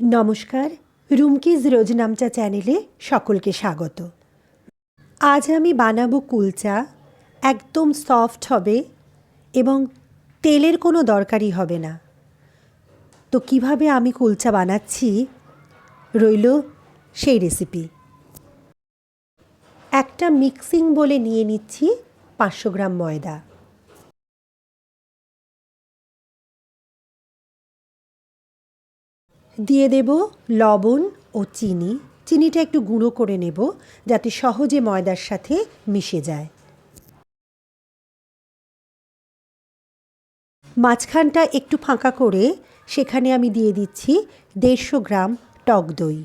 নমস্কার রুমকিজ রোজনামচা চ্যানেলে সকলকে স্বাগত। আজ আমি বানাবো কুলচা, একদম সফট হবে এবং তেলের কোনো দরকারই হবে না। তো কীভাবে আমি কুলচা বানাচ্ছি রইল সেই রেসিপি। একটা মিক্সিং বলে নিয়ে নিচ্ছি পাঁচশো গ্রাম ময়দা। দিয়ে দেব লবণ ও চিনি। চিনিটা একটু গুঁড়ো করে নেব যাতে সহজে ময়দার সাথে মিশে যায়। মাঝখানটা একটু ফাঁকা করে সেখানে আমি দিয়ে দিচ্ছি দেড়শো গ্রাম টক দই।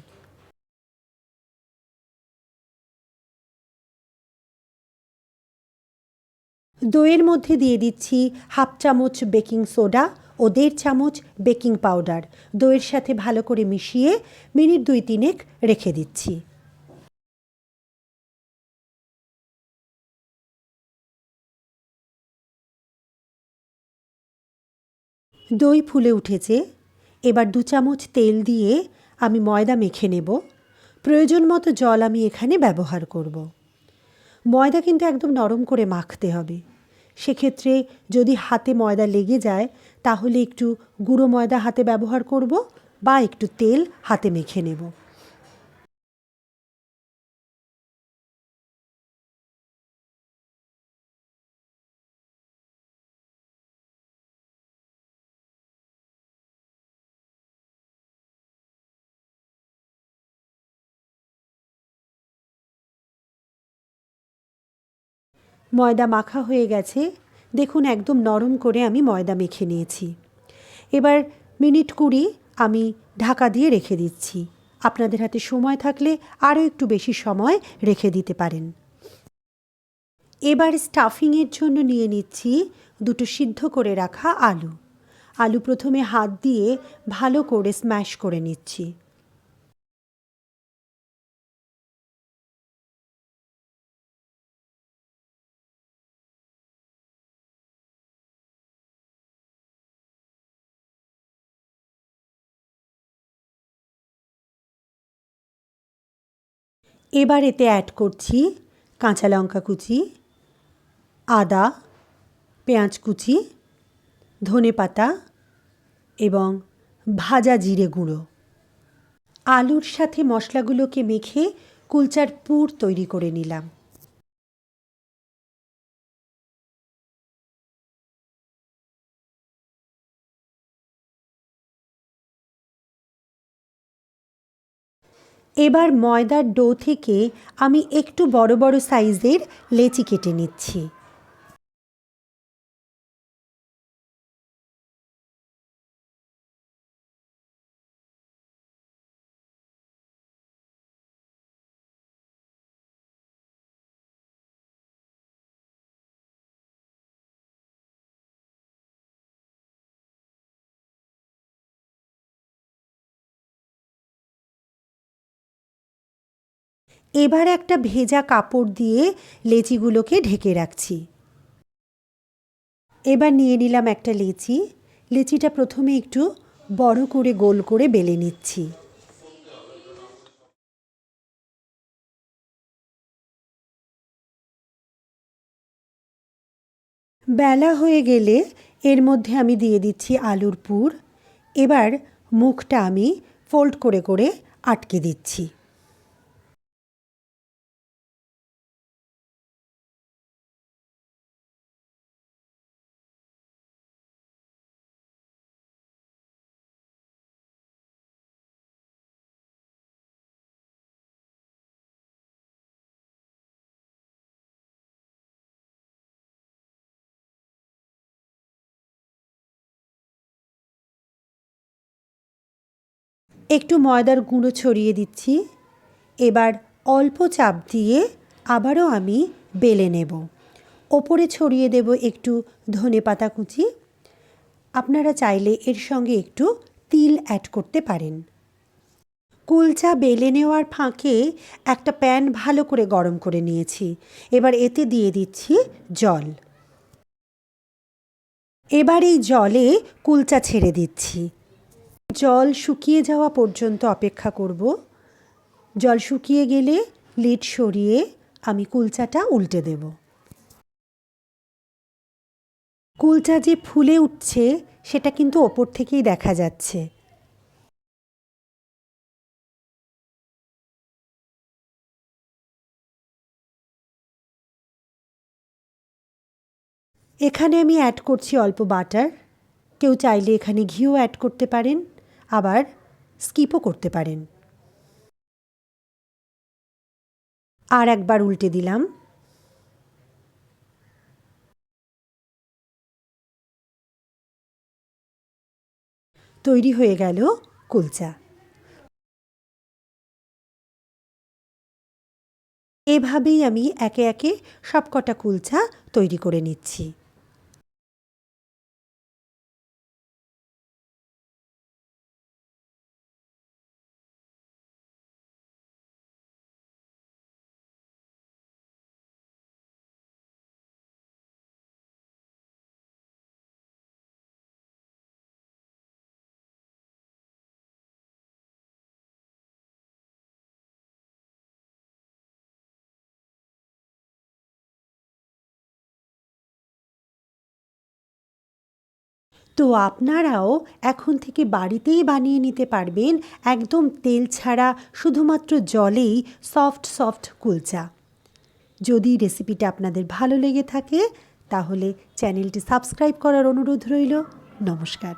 দইয়ের মধ্যে দিয়ে দিচ্ছি হাফ চামচ বেকিং সোডা ও দেড় চামচ, বেকিং পাউডার। দইয়ের সাথে ভালো করে মিশিয়ে মিনিট দুই তিনেক রেখে দিচ্ছি। দই ফুলে উঠেছে। এবার দু চামচ তেল দিয়ে আমি ময়দা মেখে নেব। প্রয়োজন মতো জল আমি এখানে ব্যবহার করব। ময়দা কিন্তু একদম নরম করে মাখতে হবে। সেক্ষেত্রে যদি হাতে ময়দা লেগে যায়, তাহলে একটু গুঁড়ো ময়দা হাতে ব্যবহার করব বা একটু তেল হাতে মেখে নেব। ময়দা মাখা হয়ে গেছে। দেখুন একদম নরম করে আমি ময়দা মেখে নিয়েছি। এবার মিনিট কুড়ি আমি ঢাকা দিয়ে রেখে দিচ্ছি। আপনাদের হাতে সময় থাকলে আরও একটু বেশি সময় রেখে দিতে পারেন। এবার স্টাফিংয়ের জন্য নিয়ে নিচ্ছি দুটো সিদ্ধ করে রাখা আলু। আলু প্রথমে হাত দিয়ে ভালো করে স্ম্যাশ করে নিচ্ছি। এবার এতে অ্যাড করছি কাঁচা লঙ্কা কুচি, আদা, পেঁয়াজ কুচি, ধনে পাতা এবং ভাজা জিরে গুঁড়ো। আলুর সাথে মশলাগুলোকে মেখে কুলচার পুর তৈরি করে নিলাম। এবার ময়দার ডো থেকে আমি একটু বড় বড় সাইজের লেচি কেটে নিচ্ছি। এবার একটা ভেজা কাপড় দিয়ে লেচিগুলোকে ঢেকে রাখছি। এবার নিয়ে নিলাম একটা লেচি। লেচিটা প্রথমে একটু বড় করে গোল করে বেলে নিচ্ছি। বেলা হয়ে গেলে এর মধ্যে আমি দিয়ে দিচ্ছি আলুর পুর। এবার মুখটা আমি ফোল্ড করে করে আটকে দিচ্ছি। একটু ময়দার গুঁড়ো ছড়িয়ে দিচ্ছি। এবার অল্প চাপ দিয়ে আবারও আমি বেলে নেব। ওপরে ছড়িয়ে দেব একটু ধনে পাতা কুচি। আপনারা চাইলে এর সঙ্গে একটু তিল অ্যাড করতে পারেন। কুলচা বেলে নেওয়ার ফাঁকে একটা প্যান ভালো করে গরম করে নিয়েছি। এবার এতে দিয়ে দিচ্ছি জল। এবার এই জলে কুলচা ছেড়ে দিচ্ছি। জল শুকিয়ে যাওয়া পর্যন্ত অপেক্ষা করব। জল শুকিয়ে গেলে লিড সরিয়ে আমি কুলচাটা উল্টে দেব। কুলচা যে ফুলে উঠছে, সেটা কিন্তু ওপর থেকেই দেখা যাচ্ছে। এখানে আমি অ্যাড করছি অল্প বাটার কেউ চাইলে এখানে ঘিও অ্যাড করতে পারেন। আবার স্কিপও করতে পারেন। আর একবার উল্টে দিলাম। তৈরি হয়ে গেল কুলচা। এভাবেই আমি একে একে সবকটা কুলচা তৈরি করে নিচ্ছি। তো আপনারাও এখন থেকে বাড়িতেই বানিয়ে নিতে পারবেন একদম তেল ছাড়া শুধুমাত্র জলেই সফট সফট কুলচা। যদি রেসিপিটা আপনাদের ভালো লেগে থাকে, তাহলে চ্যানেলটি সাবস্ক্রাইব করার অনুরোধ রইল। নমস্কার।